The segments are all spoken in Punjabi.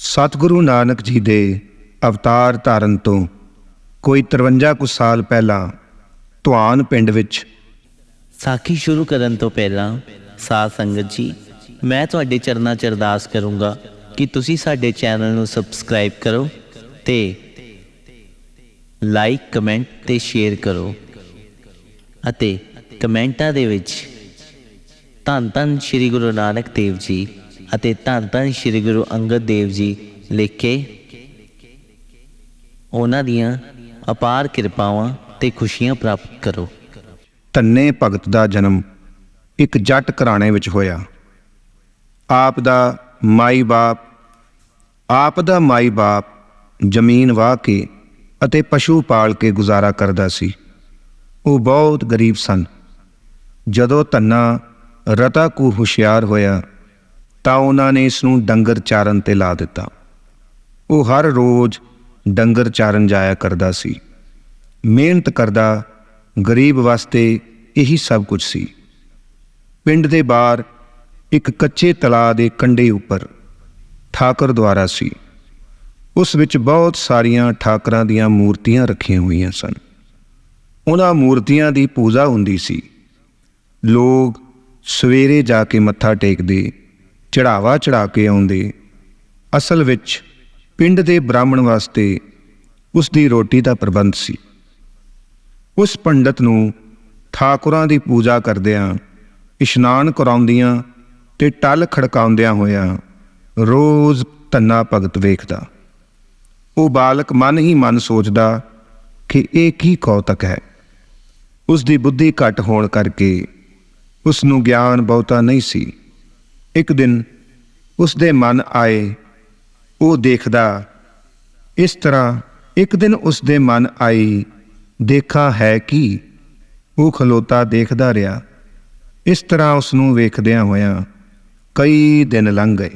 ਸਤਿਗੁਰੂ ਨਾਨਕ ਜੀ ਦੇ ਅਵਤਾਰ ਧਾਰਨ ਤੋਂ ਕੋਈ 53 ਕੁ ਸਾਲ ਪਹਿਲਾਂ ਧੁਆਨ ਪਿੰਡ ਵਿੱਚ ਸਾਖੀ ਸ਼ੁਰੂ ਕਰਨ ਤੋਂ ਪਹਿਲਾਂ, ਸਾਧ ਸੰਗਤ ਜੀ, ਮੈਂ ਤੁਹਾਡੇ ਚਰਨਾਂ 'ਚ ਅਰਦਾਸ ਕਰੂੰਗਾ ਕਿ ਤੁਸੀਂ ਸਾਡੇ ਚੈਨਲ ਨੂੰ ਸਬਸਕ੍ਰਾਈਬ ਕਰੋ ਤੇ ਲਾਈਕ, ਕਮੈਂਟ ਤੇ ਸ਼ੇਅਰ ਕਰੋ ਅਤੇ ਕਮੈਂਟਾਂ ਦੇ ਵਿੱਚ ਧੰਨ ਧੰਨ ਸ੍ਰੀ ਗੁਰੂ ਨਾਨਕ ਦੇਵ ਜੀ ਅਤੇ ਧੰਨ ਧੰਨ ਸ੍ਰੀ ਗੁਰੂ ਅੰਗਦ ਦੇਵ ਜੀ ਲਿਖੇ ਉਹਨਾਂ ਦੀਆਂ ਅਪਾਰ ਕਿਰਪਾਵਾਂ ਤੇ ਖੁਸ਼ੀਆਂ ਪ੍ਰਾਪਤ ਕਰੋ। ਧੰਨੇ ਭਗਤ ਦਾ ਜਨਮ ਇੱਕ ਜੱਟ ਘਰਾਣੇ ਵਿੱਚ ਹੋਇਆ। ਆਪ ਦਾ ਮਾਈ ਬਾਪ, ਆਪ ਦਾ ਮਾਈ ਬਾਪ ਜ਼ਮੀਨ ਵਾਹ ਕੇ ਅਤੇ ਪਸ਼ੂ ਪਾਲ ਕੇ ਗੁਜ਼ਾਰਾ ਕਰਦਾ ਸੀ। ਉਹ ਬਹੁਤ ਗਰੀਬ ਸਨ। ਜਦੋਂ ਧੰਨਾ ਰਤਾ ਕੋ ਹੁਸ਼ਿਆਰ ਹੋਇਆ ਤਾਂ ਉਹਨਾਂ ਨੇ ਇਸ ਨੂੰ ਡੰਗਰ ਚਾਰਨ ਤੇ ਲਾ ਦਿੱਤਾ। ਉਹ ਹਰ ਰੋਜ਼ ਡੰਗਰ ਚਾਰਨ ਜਾਇਆ ਕਰਦਾ ਸੀ। ਮਿਹਨਤ ਕਰਦਾ, ਗਰੀਬ ਵਾਸਤੇ ਇਹੀ ਸਭ ਕੁਝ ਸੀ। ਪਿੰਡ ਦੇ ਬਾਹਰ ਇੱਕ ਕੱਚੇ ਤਲਾਅ ਦੇ ਕੰਢੇ ਉੱਪਰ ਠਾਕਰ ਦੁਆਰਾ ਸੀ। ਉਸ ਵਿੱਚ ਬਹੁਤ ਸਾਰੀਆਂ ਠਾਕਰਾਂ ਦੀਆਂ ਮੂਰਤੀਆਂ ਰੱਖੀਆਂ ਹੋਈਆਂ ਸਨ। ਉਹਨਾਂ ਮੂਰਤੀਆਂ ਦੀ ਪੂਜਾ ਹੁੰਦੀ ਸੀ। ਲੋਕ ਸਵੇਰੇ ਜਾ ਕੇ ਮੱਥਾ ਟੇਕਦੇ ਚੜਾਵਾ ਚੜਾ ਕੇ ਆਉਂਦੇ। ਅਸਲ ਵਿੱਚ ਪਿੰਡ ਦੇ ਬ੍ਰਾਹਮਣ ਵਾਸਤੇ ਉਸ ਦੀ ਰੋਟੀ ਦਾ ਪ੍ਰਬੰਧ ਸੀ। ਉਸ ਪੰਡਤ ਨੂੰ ਠਾਕੁਰਾਂ ਦੀ ਪੂਜਾ ਕਰਦਿਆਂ ਇਸ਼ਨਾਨ ਕਰਾਉਂਦੀਆਂ ਤੇ ਟਲ ਖੜਕਾਉਂਦਿਆਂ ਹੋਇਆਂ ਰੋਜ਼ ਧੰਨਾ ਭਗਤ ਵੇਖਦਾ। ਉਹ ਬਾਲਕ ਮਨ ਹੀ ਮਨ ਸੋਚਦਾ ਕਿ ਇਹ ਕੀ ਕੌਤਕ ਹੈ। ਉਸ ਦੀ ਬੁੱਧੀ ਘੱਟ ਹੋਣ ਕਰਕੇ ਉਸ ਨੂੰ ਗਿਆਨ ਬਹੁਤਾ ਨਹੀਂ ਸੀ। ਇੱਕ ਦਿਨ ਉਸ ਦੇ ਮਨ ਆਏ, ਉਹ ਦੇਖਦਾ, ਇਸ ਤਰ੍ਹਾਂ ਇੱਕ ਦਿਨ ਉਸ ਦੇ ਮਨ ਆਈ, ਦੇਖਾ ਹੈ ਕਿ? ਉਹ ਖਲੋਤਾ ਦੇਖਦਾ ਰਿਹਾ। ਇਸ ਤਰ੍ਹਾਂ ਉਸ ਨੂੰ ਵੇਖਦਿਆਂ ਹੋਇਆਂ ਕਈ ਦਿਨ ਲੰਘ ਗਏ।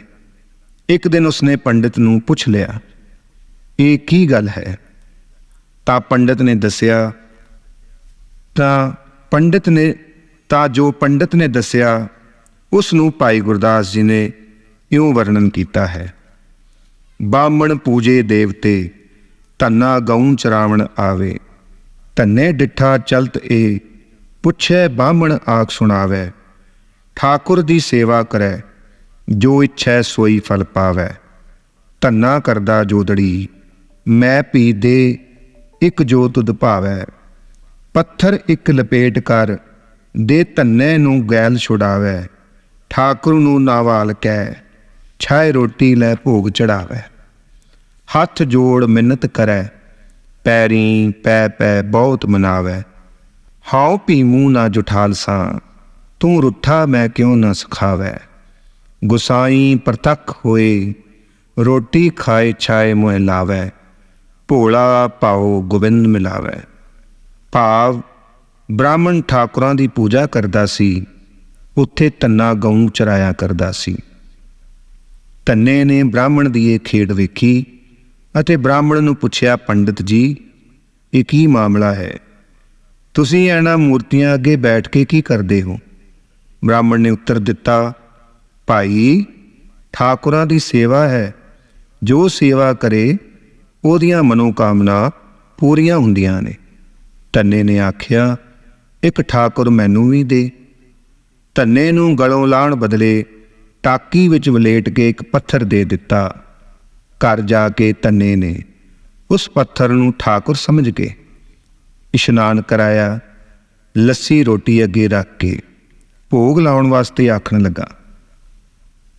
ਇੱਕ ਦਿਨ ਉਸਨੇ ਪੰਡਿਤ ਨੂੰ ਪੁੱਛ ਲਿਆ, ਇਹ ਕੀ ਗੱਲ ਹੈ? ਤਾਂ ਪੰਡਿਤ ਨੇ ਦੱਸਿਆ, ਤਾਂ ਪੰਡਿਤ ਨੇ, ਤਾਂ ਜੋ ਪੰਡਿਤ ਨੇ ਦੱਸਿਆ ਉਸ ਨੂੰ ਭਾਈ ਗੁਰਦਾਸ ਜੀ ਨੇ ਇਉਂ ਵਰਣਨ ਕੀਤਾ ਹੈ, ਬਾਹਮਣ ਪੂਜੇ ਦੇਵਤੇ, ਧੰਨਾ ਗਊ ਚਰਾਵਣ ਆਵੇ, ਧੰਨੇ ਡਿਠਾ ਚਲਤ ਏ, ਪੁੱਛੈ ਬਾਹਮਣ ਆਖ ਸੁਣਾਵੇ, ਠਾਕੁਰ ਦੀ ਸੇਵਾ ਕਰੈ, ਜੋ ਇੱਛੈ ਸੋਈ ਫਲ ਪਾਵੇ, ਧੰਨਾ ਕਰਦਾ ਜੋਦੜੀ, ਮੈਂ ਪੀ ਦੇ, ਇੱਕ ਜੋ ਤੁਧ ਭਾਵੈ, ਪੱਥਰ ਇੱਕ ਲਪੇਟ ਕਰ, ਦੇ ਧੰਨੇ ਨੂੰ ਗੈਲ ਛੁਡਾਵੇ ਠਾਕੁਰ ਨੂੰ ਨਾਵਾਲ ਕਹਿ ਛਾਏ ਰੋਟੀ ਲੈ ਭੋਗ ਚੜਾਵੇ। ਹੱਥ ਜੋੜ ਮਿੰਨਤ ਕਰੈ, ਪੈਰੀ ਪੈ ਪੈ ਬਹੁਤ ਮਨਾਵੇ। ਹਾਉ ਪੀ ਮੂੰਹ ਨਾ ਜੁਠਾਲਸਾਂ ਤੂੰ ਰੁੱਠਾ ਮੈਂ ਕਿਉਂ ਨਾ ਸਿਖਾਵੇ। ਗੁਸਾਈ ਪ੍ਰਤੱਖ ਹੋਏ, ਰੋਟੀ ਖਾਏ ਛਾਏ ਮੋਹ ਲਾਵੇ। ਭੋਲਾ ਪਾਉ ਗੋਬਿੰਦ ਮਿਲਾਵੇ। ਭਾਵ ਬ੍ਰਾਹਮਣ ਠਾਕੁਰਾਂ ਦੀ ਪੂਜਾ ਕਰਦਾ ਸੀ ਉੱਥੇ ਤੰਨਾ ਗਊ ਚਰਾਇਆ ਕਰਦਾ ਸੀ। ਤੰਨੇ ਨੇ ਬ੍ਰਾਹਮਣ ਦੀ ਇਹ ਖੇਡ ਵੇਖੀ ਅਤੇ ਬ੍ਰਾਹਮਣ ਨੂੰ ਪੁੱਛਿਆ, ਪੰਡਿਤ ਜੀ, ਇਹ ਕੀ ਮਾਮਲਾ ਹੈ? ਤੁਸੀਂ ਇਹਨਾਂ ਮੂਰਤੀਆਂ ਅੱਗੇ ਬੈਠ ਕੇ ਕੀ ਕਰਦੇ ਹੋ? ਬ੍ਰਾਹਮਣ ਨੇ ਉੱਤਰ ਦਿੱਤਾ, ਭਾਈ, ਠਾਕੁਰਾਂ ਦੀ ਸੇਵਾ ਹੈ। ਜੋ ਸੇਵਾ ਕਰੇ, ਉਹਦੀਆਂ ਮਨੋਕਾਮਨਾ ਪੂਰੀਆਂ ਹੁੰਦੀਆਂ ਨੇ। ਤੰਨੇ ਨੇ ਆਖਿਆ, ਇੱਕ ਠਾਕੁਰ ਮੈਨੂੰ ਵੀ ਦੇ। ਧੰਨੇ ਨੂੰ ਗਲੋਂ ਲਾਣ ਬਦਲੇ ਟਾਕੀ ਵਿੱਚ ਵਲੇਟ ਕੇ ਇੱਕ ਪੱਥਰ ਦੇ ਦਿੱਤਾ। ਘਰ ਜਾ ਕੇ ਧੰਨੇ ਨੇ ਉਸ ਪੱਥਰ ਨੂੰ ਠਾਕੁਰ ਸਮਝ ਕੇ। ਇਸ਼ਨਾਨ ਕਰਾਇਆ, ਲੱਸੀ ਰੋਟੀ ਅੱਗੇ ਰੱਖ ਕੇ ਭੋਗ ਲਾਉਣ ਵਾਸਤੇ ਆਖਣ ਲੱਗਾ।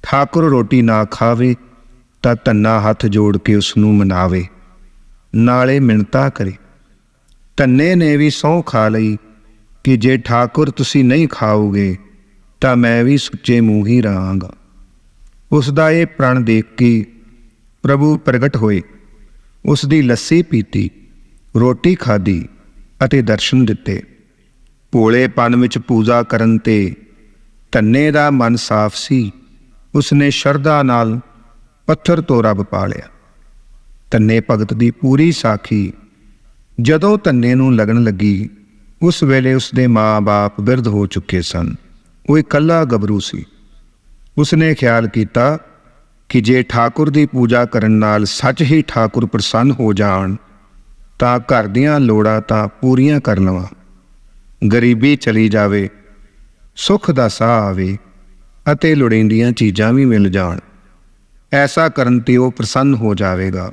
ਠਾਕੁਰ ਰੋਟੀ ਨਾ ਖਾਵੇ ਤਾਂ ਧੰਨਾ ਹੱਥ ਜੋੜ ਕੇ ਉਸ ਨੂੰ ਮਨਾਵੇ, ਨਾਲੇ ਮਿੰਤਾ ਕਰੇ। ਧੰਨੇ ਨੇ ਵੀ ਸਹੁੰ ਖਾ ਲਈ ਕਿ ਜੇ ਠਾਕੁਰ ਤੁਸੀਂ ਨਹੀਂ ਖਾਓਗੇ ਤਾਂ ਮੈਂ ਵੀ ਸੁੱਚੇ ਮੂੰਹ ਹੀ ਰਹਾਂਗਾ। ਉਸ ਦਾ ਇਹ ਪ੍ਰਣ ਦੇਖ ਕੇ ਪ੍ਰਭੂ ਪ੍ਰਗਟ ਹੋਏ। ਉਸ ਦੀ ਲੱਸੀ ਪੀਤੀ, ਰੋਟੀ ਖਾਧੀ ਅਤੇ ਦਰਸ਼ਨ ਦਿੱਤੇ। ਭੋਲੇਪਨ ਵਿੱਚ ਪੂਜਾ ਕਰਨ ਤੇ ਧੰਨੇ ਦਾ ਮਨ ਸਾਫ਼ ਸੀ। ਉਸਨੇ ਸ਼ਰਧਾ ਨਾਲ ਪੱਥਰ ਤੋਂ ਰੱਬ ਪਾ ਲਿਆ ਧੰਨੇ ਭਗਤ ਦੀ ਪੂਰੀ ਸਾਖੀ ਜਦੋਂ ਧੰਨੇ ਨੂੰ ਲੱਗਣ ਲੱਗੀ, ਉਸ ਵੇਲੇ ਉਸਦੇ ਮਾਂ-ਬਾਪ ਬਿਰਧ ਹੋ ਚੁੱਕੇ ਸਨ। ਉਹ ਇਕੱਲਾ ਗੱਭਰੂ ਸੀ। ਉਸਨੇ ਖਿਆਲ ਕੀਤਾ ਕਿ ਜੇ ਠਾਕੁਰ ਦੀ ਪੂਜਾ ਕਰਨ ਨਾਲ ਸੱਚ ਹੀ ਠਾਕੁਰ ਪ੍ਰਸੰਨ ਹੋ ਜਾਣ, ਤਾਂ ਘਰ ਦੀਆਂ ਲੋੜਾਂ ਤਾਂ ਪੂਰੀਆਂ ਕਰ ਲਵਾਂ। ਗਰੀਬੀ ਚਲੀ ਜਾਵੇ, ਸੁੱਖ ਦਾ ਸਾਹ ਆਵੇ ਅਤੇ ਲੋੜੀਂਦੀਆਂ ਚੀਜ਼ਾਂ ਵੀ ਮਿਲ ਜਾਣ। ਐਸਾ ਕਰਨ ਤੇ ਉਹ ਪ੍ਰਸੰਨ ਹੋ ਜਾਵੇਗਾ।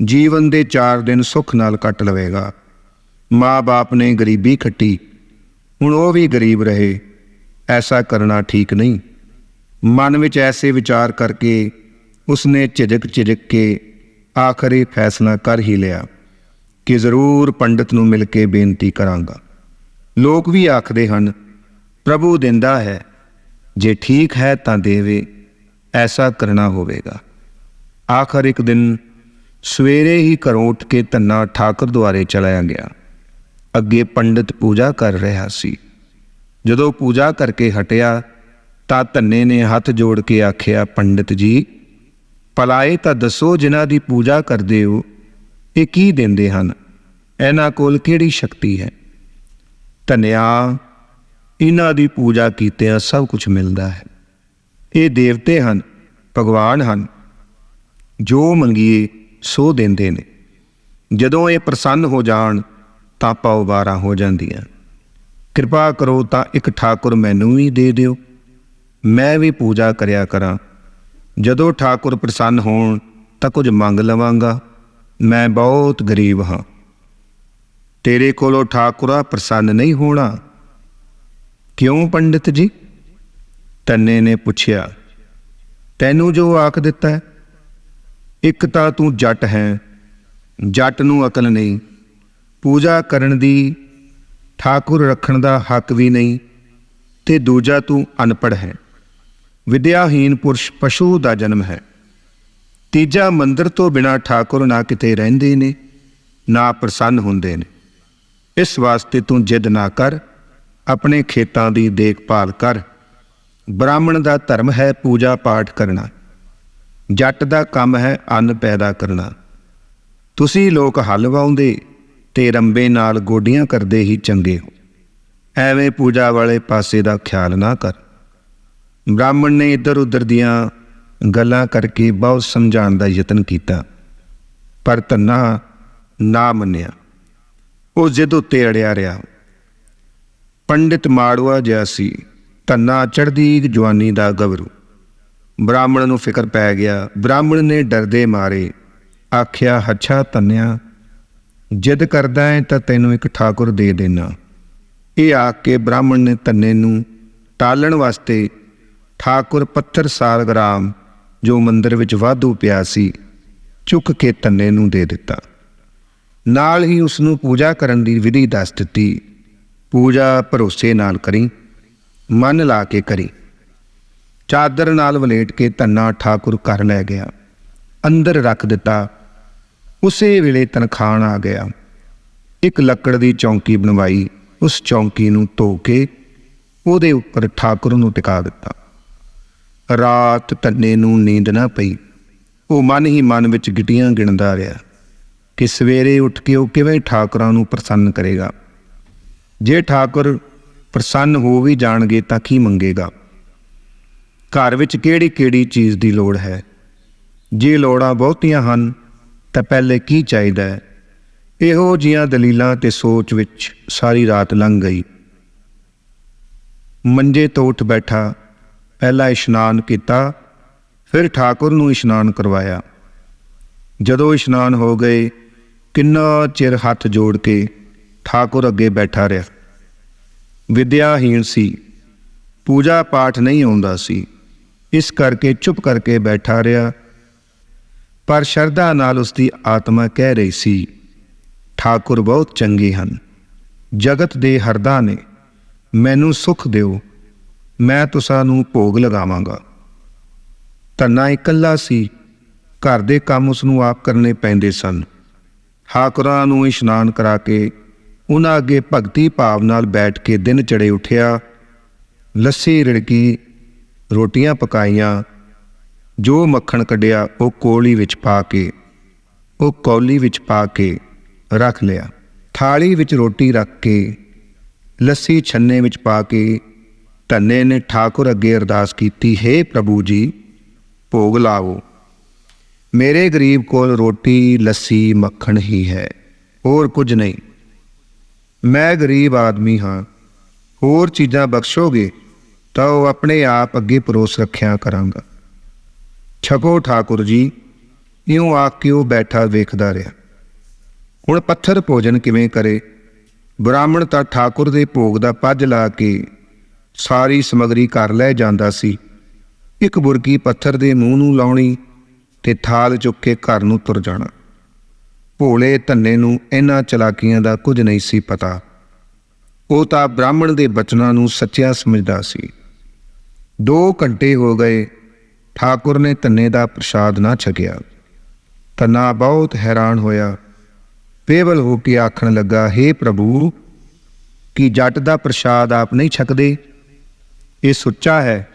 ਜੀਵਨ ਦੇ 4 ਦਿਨ ਸੁੱਖ ਨਾਲ ਕੱਟ ਲਵੇਗਾ। ਮਾਂ-ਬਾਪ ਨੇ ਗਰੀਬੀ ਖੱਟੀ, ਹੁਣ ਉਹ ਵੀ ਗਰੀਬ ਰਹੇ। ਐਸਾ ਕਰਨਾ ਠੀਕ ਨਹੀਂ। ਮਨ ਵਿੱਚ ਐਸੇ ਵਿਚਾਰ ਕਰਕੇ ਉਸਨੇ ਝਿਜਕ ਝਿਜਕ ਕੇ ਆਖਰੀ ਫੈਸਲਾ ਕਰ ਹੀ ਲਿਆ ਕਿ ਜ਼ਰੂਰ ਪੰਡਤ ਨੂੰ ਮਿਲ ਕੇ ਬੇਨਤੀ ਕਰਾਂਗਾ। ਲੋਕ ਵੀ ਆਖਦੇ ਹਨ, ਪ੍ਰਭੂ ਦਿੰਦਾ ਹੈ, ਜੇ ਠੀਕ ਹੈ ਤਾਂ ਦੇਵੇ, ਐਸਾ ਕਰਨਾ ਹੋਵੇਗਾ। ਆਖਰ ਇੱਕ ਦਿਨ ਸਵੇਰੇ ਹੀ ਘਰੋਂ ਉੱਠ ਕੇ ਧੰਨਾ ਠਾਕਰ ਦੁਆਰੇ ਚਲਾਇਆ ਗਿਆ। ਅੱਗੇ ਪੰਡਿਤ ਪੂਜਾ ਕਰ ਰਿਹਾ ਸੀ। ਜਦੋਂ ਪੂਜਾ ਕਰਕੇ ਹਟਿਆ, ਤਾਂ ਧੰਨੇ ਨੇ ਹੱਥ ਜੋੜ ਕੇ ਆਖਿਆ, ਪੰਡਿਤ ਜੀ ਪਲਾਏ ਤਾਂ ਦੱਸੋ ਜਿਨ੍ਹਾਂ ਦੀ ਪੂਜਾ ਕਰਦੇ ਹੋ, ਇਹ ਕੀ ਦਿੰਦੇ ਹਨ? ਇਹਨਾਂ ਕੋਲ ਕਿਹੜੀ ਸ਼ਕਤੀ ਹੈ? ਧੰਨਿਆ, ਇਹਨਾਂ ਦੀ ਪੂਜਾ ਕੀਤਿਆਂ ਸਭ ਕੁਝ ਮਿਲਦਾ ਹੈ। ਇਹ ਦੇਵਤੇ ਹਨ, ਭਗਵਾਨ ਹਨ। ਜੋ ਮੰਗੀਏ, ਸੋ ਦਿੰਦੇ ਨੇ। ਜਦੋਂ ਇਹ ਪ੍ਰਸੰਨ ਹੋ ਜਾਣ, ਤਾਂ ਪਉਬਾਰਾਂ ਹੋ ਜਾਂਦੀਆਂ। ਕਿਰਪਾ ਕਰੋ ਤਾਂ ਇੱਕ ਠਾਕੁਰ ਮੈਨੂੰ ਵੀ ਦੇ ਦਿਓ। ਮੈਂ ਵੀ ਪੂਜਾ ਕਰਿਆ ਕਰਾਂ। ਜਦੋਂ ਠਾਕੁਰ ਪ੍ਰਸੰਨ ਹੋਣ ਤਾਂ ਕੁਝ ਮੰਗ ਲਵਾਂਗਾ। ਮੈਂ ਬਹੁਤ ਗਰੀਬ ਹਾਂ। ਤੇਰੇ ਕੋਲੋਂ ਠਾਕੁਰਾ ਪ੍ਰਸੰਨ ਨਹੀਂ ਹੋਣਾ। ਕਿਉਂ ਪੰਡਿਤ ਜੀ? ਤੰਨੇ ਨੇ ਪੁੱਛਿਆ। ਤੈਨੂੰ ਜੋ ਆਖ ਦਿੱਤਾ ਇੱਕ ਤਾਂ ਤੂੰ ਜੱਟ ਹੈ। ਜੱਟ ਨੂੰ ਅਕਲ ਨਹੀਂ। ਪੂਜਾ ਕਰਨ ਦੀ ਠਾਕੁਰ ਰੱਖਣ ਦਾ ਹੱਕ ਵੀ ਨਹੀਂ ਤੇ ਦੂਜਾ ਤੂੰ ਅਨਪੜ੍ਹ ਹੈ। ਵਿਦਿਆਹੀਨ ਪੁਰਸ਼ ਪਸ਼ੂ ਦਾ ਜਨਮ ਹੈ। ਤੀਜਾ ਮੰਦਰ ਤੋਂ ਬਿਨਾ ਠਾਕੁਰ ਨਾ ਕਿਤੇ ਰਹਿੰਦੇ ਨੇ, ਨਾ ਪ੍ਰਸੰਨ ਹੁੰਦੇ ਨੇ। ਇਸ ਵਾਸਤੇ ਤੂੰ ਜਿੱਦ ਨਾ ਕਰ, ਆਪਣੇ ਖੇਤਾਂ ਦੀ ਦੇਖਭਾਲ ਕਰ। ਬ੍ਰਾਹਮਣ ਦਾ ਧਰਮ ਹੈ ਪੂਜਾ ਪਾਠ ਕਰਨਾ। ਜੱਟ ਦਾ ਕੰਮ ਹੈ ਅੰਨ ਪੈਦਾ ਕਰਨਾ। ਤੁਸੀਂ ਲੋਕ ਹਲ ਵਾਉਂਦੇ ਤੇ ਰੰਬੇ ਨਾਲ ਗੋਡੀਆਂ ਕਰਦੇ ਹੀ ਚੰਗੇ ਹੋ। ਐਵੇਂ ਪੂਜਾ ਵਾਲੇ ਪਾਸੇ ਦਾ ਖਿਆਲ ਨਾ ਕਰ। ਬ੍ਰਾਹਮਣ ਨੇ ਇੱਧਰ ਉੱਧਰ ਦੀਆਂ ਗੱਲਾਂ ਕਰਕੇ ਬਹੁਤ ਸਮਝਾਉਣ ਦਾ ਯਤਨ ਕੀਤਾ। ਪਰ ਤੰਨਾ ਨਾ ਮੰਨਿਆ। ਉਹ ਜਿੱਦ ਉੱਤੇ ਅੜਿਆ ਰਿਹਾ। ਪੰਡਿਤ ਮਾੜੂਆ ਜਿਹਾ ਸੀ। ਤੰਨਾ ਚੜਦੀ ਜਵਾਨੀ ਦਾ ਗਵਰੂ। ਬ੍ਰਾਹਮਣ ਨੂੰ ਫਿਕਰ ਪੈ ਗਿਆ। ਬ੍ਰਾਹਮਣ ਨੇ ਡਰਦੇ ਮਾਰੇ। ਆਖਿਆ ਹੱਛਾ ਤੰਨਿਆ ਜਿੱਦ ਕਰਦਾ ਹੈ ਤਾਂ ਤੈਨੂੰ ਇੱਕ ਠਾਕੁਰ ਦੇ ਦੇਣਾ ਇਹ ਆਖ ਕੇ ਬ੍ਰਾਹਮਣ ਨੇ ਧੰਨੇ ਨੂੰ ਟਾਲਣ ਵਾਸਤੇ ਠਾਕੁਰ ਪੱਥਰ ਸਾਲਗ੍ਰਾਮ ਜੋ ਮੰਦਰ ਵਿੱਚ ਵਾਧੂ ਪਿਆ ਸੀ, ਚੁੱਕ ਕੇ ਧੰਨੇ ਨੂੰ ਦੇ ਦਿੱਤਾ। ਨਾਲ ਹੀ ਉਸ ਨੂੰ ਪੂਜਾ ਕਰਨ ਦੀ ਵਿਧੀ ਦੱਸ ਦਿੱਤੀ। ਪੂਜਾ ਭਰੋਸੇ ਨਾਲ ਕਰੀ, ਮਨ ਲਾ ਕੇ ਕਰੀ। ਚਾਦਰ ਨਾਲ ਵਲੇਟ ਕੇ ਧੰਨਾ ਠਾਕੁਰ ਘਰ ਲੈ ਗਿਆ। ਅੰਦਰ ਰੱਖ ਦਿੱਤਾ। ਉਸੇ ਵੇਲੇ ਤਨਖਾਨ ਆ ਗਿਆ। ਇੱਕ ਲੱਕੜ ਦੀ ਚੌਂਕੀ ਬਣਵਾਈ, ਉਸ ਚੌਂਕੀ ਨੂੰ ਧੋ ਕੇ ਉਹਦੇ ਉੱਪਰ ਠਾਕੁਰ ਨੂੰ ਟਿਕਾ ਦਿੱਤਾ। ਰਾਤ ਤੰਨੇ ਨੂੰ ਨੀਂਦ ਨਾ ਪਈ। ਉਹ ਮਨ ਹੀ ਮਨ ਵਿੱਚ ਗਿਟੀਆਂ ਗਿਣਦਾ ਰਿਹਾ ਕਿ ਸਵੇਰੇ ਉੱਠ ਕੇ ਉਹ ਕਿਵੇਂ ਠਾਕੁਰਾਂ ਨੂੰ ਪ੍ਰਸੰਨ ਕਰੇਗਾ। ਜੇ ਠਾਕੁਰ ਪ੍ਰਸੰਨ ਹੋ ਵੀ ਜਾਣਗੇ ਤਾਂ ਕੀ ਮੰਗੇਗਾ? ਘਰ ਵਿੱਚ ਕਿਹੜੀ ਕਿਹੜੀ ਚੀਜ਼ ਦੀ ਲੋੜ ਹੈ? ਜੇ ਲੋੜਾਂ ਬਹੁਤੀਆਂ ਹਨ ਤਾਂ ਪਹਿਲੇ ਕੀ ਚਾਹੀਦਾ ਹੈ? ਇਹੋ ਜੀਆਂ ਦਲੀਲਾਂ ਤੇ ਸੋਚ ਵਿੱਚ ਸਾਰੀ ਰਾਤ ਲੰਘ ਗਈ। ਮੰਜੇ ਤੋਂ ਉੱਠ ਬੈਠਾ, ਪਹਿਲਾ ਇਸ਼ਨਾਨ ਕੀਤਾ, ਫਿਰ ਠਾਕੁਰ ਨੂੰ ਇਸ਼ਨਾਨ ਕਰਵਾਇਆ। ਜਦੋਂ ਇਸ਼ਨਾਨ ਹੋ ਗਏ, ਕਿੰਨਾ ਚਿਰ ਹੱਥ ਜੋੜ ਕੇ ਠਾਕੁਰ ਅੱਗੇ ਬੈਠਾ ਰਿਹਾ। ਵਿਦਿਆਹੀਣ ਸੀ। ਪੂਜਾ ਪਾਠ ਨਹੀਂ ਆਉਂਦਾ ਸੀ। ਇਸ ਕਰਕੇ ਚੁੱਪ ਕਰਕੇ ਬੈਠਾ ਰਿਹਾ। ਪਰ ਸ਼ਰਧਾ ਨਾਲ ਉਸ ਦੀ ਆਤਮਾ ਕਹਿ ਰਹੀ ਸੀ, ਠਾਕੁਰ ਬਹੁਤ ਚੰਗੇ ਹਨ। ਜਗਤ ਦੇ ਹਰਦਾ ਨੇ ਮੈਨੂੰ ਸੁਖ ਦਿਓ। ਮੈਂ ਤੁਸਾਂ ਨੂੰ ਭੋਗ ਲਗਾਵਾਂਗਾ। ਤੰਨਾ ਇਕੱਲਾ ਸੀ, ਘਰ ਦੇ ਕੰਮ ਉਸ ਨੂੰ ਆਪ ਕਰਨੇ ਪੈਂਦੇ ਸਨ। ਠਾਕੁਰਾਂ ਨੂੰ ਇਸ਼ਨਾਨ ਕਰਾ ਕੇ ਉਹਨਾਂ ਅੱਗੇ ਭਗਤੀ ਭਾਵ ਨਾਲ ਬੈਠ ਕੇ ਦਿਨ ਚੜੇ ਉਠਿਆ। ਲੱਸੀ ਰਿੜਕੀ, ਰੋਟੀਆਂ ਪਕਾਈਆਂ ਜੋ ਮੱਖਣ ਕੱਢਿਆ, ਉਹ ਕੋਲੀ ਵਿੱਚ ਪਾ ਕੇ, ਉਹ ਕੌਲੀ ਵਿੱਚ ਪਾ ਕੇ ਰੱਖ ਲਿਆ। ਥਾਲੀ ਵਿੱਚ ਰੋਟੀ ਰੱਖ ਕੇ, ਲੱਸੀ ਛੰਨੇ ਵਿੱਚ ਪਾ ਕੇ ਧੰਨੇ ਨੇ ਠਾਕੁਰ ਅੱਗੇ ਅਰਦਾਸ ਕੀਤੀ, ਹੈ ਪ੍ਰਭੂ ਜੀ, ਭੋਗ ਲਾਓ। ਮੇਰੇ ਗਰੀਬ ਕੋਲ ਰੋਟੀ, ਲੱਸੀ, ਮੱਖਣ ਹੀ ਹੈ, ਹੋਰ ਕੁਝ ਨਹੀਂ। ਮੈਂ ਗਰੀਬ ਆਦਮੀ ਹਾਂ, ਹੋਰ ਚੀਜ਼ਾਂ ਬਖਸ਼ੋਗੇ ਤਾਂ ਉਹ ਆਪਣੇ ਆਪ ਅੱਗੇ ਪਰੋਸ ਰੱਖਿਆ ਕਰਾਂਗਾ। ਛਕੋ ਠਾਕੁਰ ਜੀ, ਇਉਂ ਆਖ ਕੇ ਉਹ ਬੈਠਾ ਵੇਖਦਾ ਰਿਹਾ। ਹੁਣ ਪੱਥਰ ਭੋਜਨ ਕਿਵੇਂ ਕਰੇ? ਬ੍ਰਾਹਮਣ ਤਾਂ ਠਾਕੁਰ ਦੇ ਭੋਗ ਦਾ ਪੱਜ ਲਾ ਕੇ ਸਾਰੀ ਸਮਗਰੀ ਕਰ ਲੈ ਜਾਂਦਾ ਸੀ। ਇੱਕ ਬੁਰਕੀ ਪੱਥਰ ਦੇ ਮੂੰਹ ਨੂੰ ਲਾਉਣੀ ਤੇ ਥਾਲ ਚੁੱਕ ਕੇ ਘਰ ਨੂੰ ਤੁਰ ਜਾਣਾ। ਭੋਲੇ ਧੰਨੇ ਨੂੰ ਇਹਨਾਂ ਚਲਾਕੀਆਂ ਦਾ ਕੁਝ ਨਹੀਂ ਸੀ ਪਤਾ। ਉਹ ਤਾਂ ਬ੍ਰਾਹਮਣ ਦੇ ਬਚਨਾਂ ਨੂੰ ਸੱਚਿਆ ਸਮਝਦਾ ਸੀ। 2 ਘੰਟੇ ਹੋ ਗਏ ਠਾਕੁਰ ਨੇ ਧੰਨੇ ਦਾ ਪ੍ਰਸ਼ਾਦ ਨਾ ਛਕਿਆ। ਧੰਨਾ ਬਹੁਤ ਹੈਰਾਨ ਹੋਇਆ। ਪੇਵਲ ਹੋ ਕੇ ਆਖਣ ਲੱਗਾ हे ਪ੍ਰਭੂ, ਕਿ ਜੱਟ ਦਾ ਪ੍ਰਸ਼ਾਦ ਆਪ ਨਹੀਂ ਛਕਦੇ? ਇਹ ਸੁੱਚਾ ਹੈ।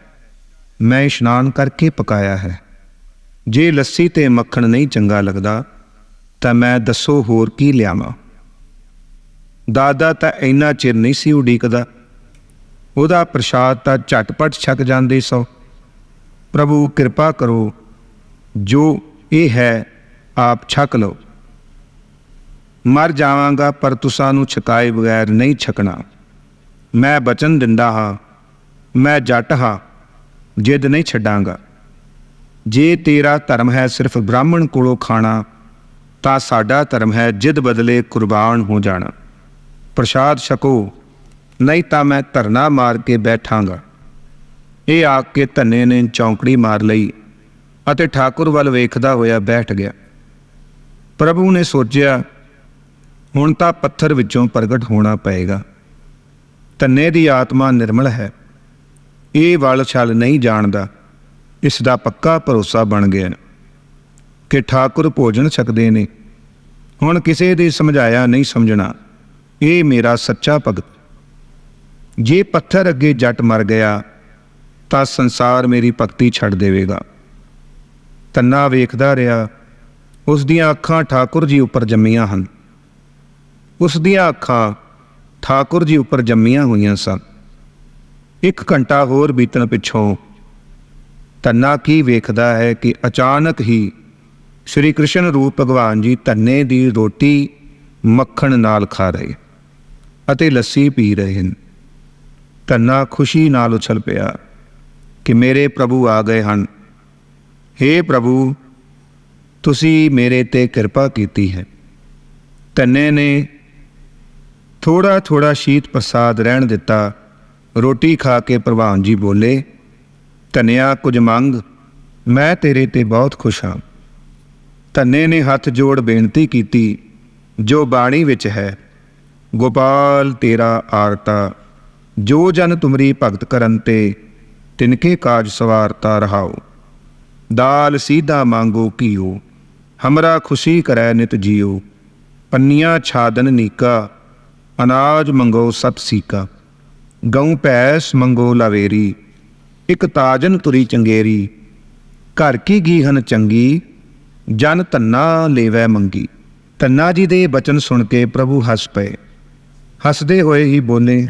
ਮੈਂ ਇਸ਼ਨਾਨ ਕਰਕੇ ਪਕਾਇਆ ਹੈ। ਜੇ ਲੱਸੀ ਤੇ ਮੱਖਣ ਨਹੀਂ ਚੰਗਾ ਲੱਗਦਾ, ਤਾਂ ਮੈਂ ਦੱਸੋ ਹੋਰ ਕੀ ਲਿਆਵਾਂ? ਦਾਦਾ ਤਾਂ ਇੰਨਾ ਚਿਰ ਨਹੀਂ ਸੀ ਉਡੀਕਦਾ। ਉਹਦਾ ਪ੍ਰਸ਼ਾਦ ਤਾਂ ਝਟਪਟ ਛਕ ਜਾਂਦੇ ਸੋ। ਪ੍ਰਭੂ ਕਿਰਪਾ ਕਰੋ, ਜੋ ਇਹ ਹੈ, ਆਪ ਛਕ ਲਓ। ਮਰ ਜਾਵਾਂਗਾ, ਪਰ ਤੁਸਾਂ ਨੂੰ ਛਕਾਏ ਬਗੈਰ ਨਹੀਂ ਛਕਣਾ। ਮੈਂ ਬਚਨ ਦਿੰਦਾ ਹਾਂ, ਮੈਂ ਜੱਟ ਹਾਂ, ਜਿੱਦ ਨਹੀਂ ਛੱਡਾਂਗਾ। ਜੇ ਤੇਰਾ ਧਰਮ ਹੈ ਸਿਰਫ ਬ੍ਰਾਹਮਣ ਕੋਲੋਂ ਖਾਣਾ, ਤਾਂ ਸਾਡਾ ਧਰਮ ਹੈ ਜਿੱਦ ਬਦਲੇ ਕੁਰਬਾਨ ਹੋ ਜਾਣਾ। ਪ੍ਰਸ਼ਾਦ ਛਕੋ, ਨਹੀਂ ਤਾਂ ਮੈਂ ਧਰਨਾ ਮਾਰ ਕੇ ਬੈਠਾਂਗਾ। ਇਹ ਆਖ ਕੇ ਧੰਨੇ ਨੇ ਚੌਂਕੜੀ ਮਾਰ ਲਈ ਅਤੇ ਠਾਕੁਰ ਵੱਲ ਵੇਖਦਾ ਹੋਇਆ ਬੈਠ ਗਿਆ। ਪ੍ਰਭੂ ਨੇ ਸੋਚਿਆ, ਹੁਣ ਤਾਂ ਪੱਥਰ ਵਿੱਚੋਂ ਪ੍ਰਗਟ ਹੋਣਾ ਪਏਗਾ। ਧੰਨੇ ਦੀ ਆਤਮਾ ਨਿਰਮਲ ਹੈ। ਇਹ ਵਲ ਛਲ ਨਹੀਂ ਜਾਣਦਾ। ਇਸ ਦਾ ਪੱਕਾ ਭਰੋਸਾ ਬਣ ਗਿਆ ਕਿ ਠਾਕੁਰ ਭੋਜਨ ਸਕਦੇ ਨੇ। ਹੁਣ ਕਿਸੇ ਦੇ ਸਮਝਾਇਆ ਨਹੀਂ ਸਮਝਣਾ। ਇਹ ਮੇਰਾ ਸੱਚਾ ਭਗਤ। ਜੇ ਪੱਥਰ ਅੱਗੇ ਜੱਟ ਮਰ ਗਿਆ ਤਾਂ ਸੰਸਾਰ ਮੇਰੀ ਭਗਤੀ ਛੱਡ ਦੇਵੇਗਾ। ਤੰਨਾ ਵੇਖਦਾ ਰਿਹਾ, ਉਸ ਦੀਆਂ ਅੱਖਾਂ ਠਾਕੁਰ ਜੀ ਉੱਪਰ ਜੰਮੀਆਂ ਹਨ। ਉਸ ਦੀਆਂ ਅੱਖਾਂ ਠਾਕੁਰ ਜੀ ਉੱਪਰ ਜੰਮੀਆਂ ਹੋਈਆਂ ਸਨ। ਇੱਕ ਘੰਟਾ ਹੋਰ ਬੀਤਣ ਪਿੱਛੋਂ ਤੰਨਾ ਕੀ ਵੇਖਦਾ ਹੈ ਕਿ ਅਚਾਨਕ ਹੀ ਸ਼੍ਰੀ ਕ੍ਰਿਸ਼ਨ ਰੂਪ ਭਗਵਾਨ ਜੀ ਧੰਨੇ ਦੀ ਰੋਟੀ ਮੱਖਣ ਨਾਲ ਖਾ ਰਹੇ ਅਤੇ ਲੱਸੀ ਪੀ ਰਹੇ ਹਨ। ਧੰਨਾ ਖੁਸ਼ੀ ਨਾਲ ਉਛਲ ਪਿਆ। ਕਿ ਮੇਰੇ ਪ੍ਰਭੂ ਆ ਗਏ ਹਨ। हे ਪ੍ਰਭੂ, ਤੁਸੀਂ ਮੇਰੇ ਤੇ ਕਿਰਪਾ ਕੀਤੀ ਹੈ। ਧੰਨੇ ਨੇ ਥੋੜਾ ਥੋੜਾ ਸ਼ੀਤ ਪ੍ਰਸਾਦ ਰਹਿਣ ਦਿੱਤਾ। ਰੋਟੀ ਖਾ ਕੇ ਪ੍ਰਵਾਨ ਜੀ ਬੋਲੇ, ਧੰਨਿਆ, ਕੁਝ ਮੰਗ, ਮੈਂ ਤੇਰੇ ਤੇ ਬਹੁਤ ਖੁਸ਼ ਹਾਂ। ਧੰਨੇ ਨੇ ਹੱਥ ਜੋੜ ਬੇਨਤੀ ਕੀਤੀ, ਜੋ ਬਾਣੀ ਵਿੱਚ ਹੈ, ਗੋਪਾਲ ਤੇਰਾ ਆਰਤਾ, ਜੋ ਜਨ ਤੁਮਰੀ ਭਗਤ ਕਰਨ ਤੇ ਤਿਨਕੇ ਕਾਜ ਸਵਾਰਤਾ ਰਹਾਓ। ਦਾਲ ਸੀਧਾ ਮੰਗੋ ਕੀਓ ਹਮਰਾ ਖੁਸ਼ੀ ਕਰੈ ਨਿਤ ਜੀਓ, ਪੰਨੀਆਂ ਛਾਦਨ ਨੀਕਾ, ਅਨਾਜ ਮੰਗੋ ਸਤ ਸੀਕਾ। ਗਉ ਭੈਸ ਮੰਗੋ ਲਵੇਰੀ, ਇਕ ਤਾਜਨ ਤੁਰੀ ਚੰਗੇਰੀ, ਘਰ ਕੀ ਗੀਹਨ ਚੰਗੀ, ਜਨ ਧੰਨਾ ਲੇਵੈ ਮੰਗੀ। ਧੰਨਾ ਜੀ ਦੇ ਬਚਨ ਸੁਣ ਕੇ ਪ੍ਰਭੂ ਹੱਸ ਪਏ। ਹੱਸਦੇ ਹੋਏ ਹੀ ਬੋਲੇ